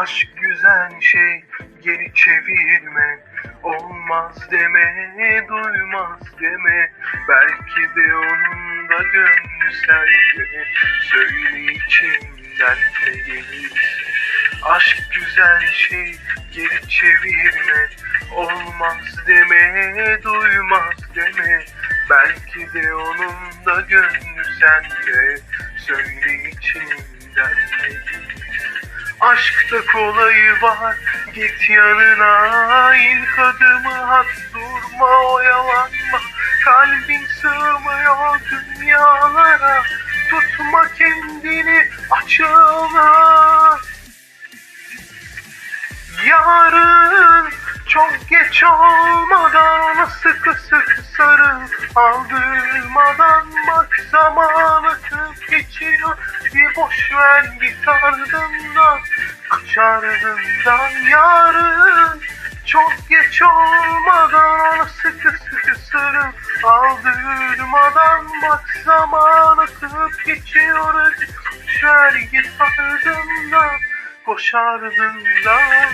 Aşk güzel şey geri çevirme. Olmaz deme duymaz deme. Belki de onun da gönlü sende. Söyle içinden ne gelir Aşk güzel şey geri çevirme. Olmaz deme duymaz deme. Belki de onun da gönlü sende. Söyle içinden ne gelir Aşkta kolayı var. Git yanına ilk adımı at durma oyalanma. Kalbin sığmıyor dünyalara. Tutma kendini açığına Yarın çok geç olmadan sıkı sıkı sarıl. Aldırmadan bak zaman boş ver git ardından Kaç ardından yarın. Çok geç olmadan ona sıkı sıkı sarıl Aldırmadan bak zaman akıp geçiyor boş ver git ardından Koş ardından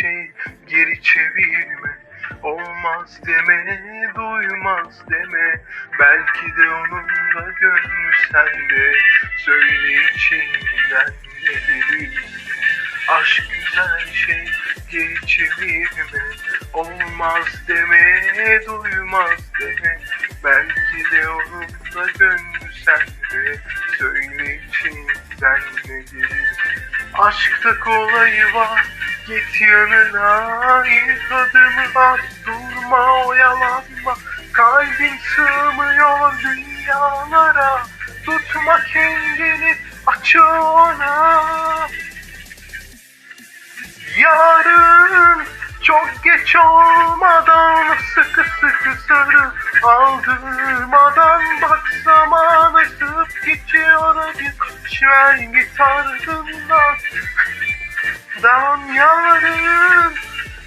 şey geri çevirme. Olmaz deme duymaz deme. Belki de onun da gönlü sende. Söyle içinden ne gelir Aşk güzel şey geri çevirme. Olmaz deme duymaz deme. Belki de onun da gönlü sende. Söyle içinden ne gelir Aşkta kolayı var Git yanına ilk adımı at Durma oyalanma. Kalbin sığmıyor dünyalara. Tutma kendini açığına Yarın çok geç olmadan sıkı sıkı sarı Aldırmadan bak zaman Hadi koş ver git ardından Dan yarın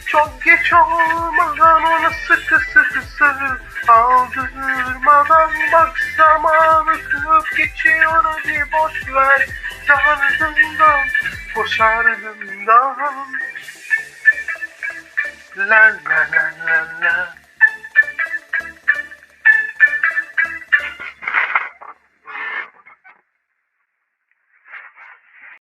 çok geç olmadan ona sıkı sıkı sarı Aldırmadan bak zaman akıp geçiyor Hadi boş ver git ardından Koş ardından La la la la la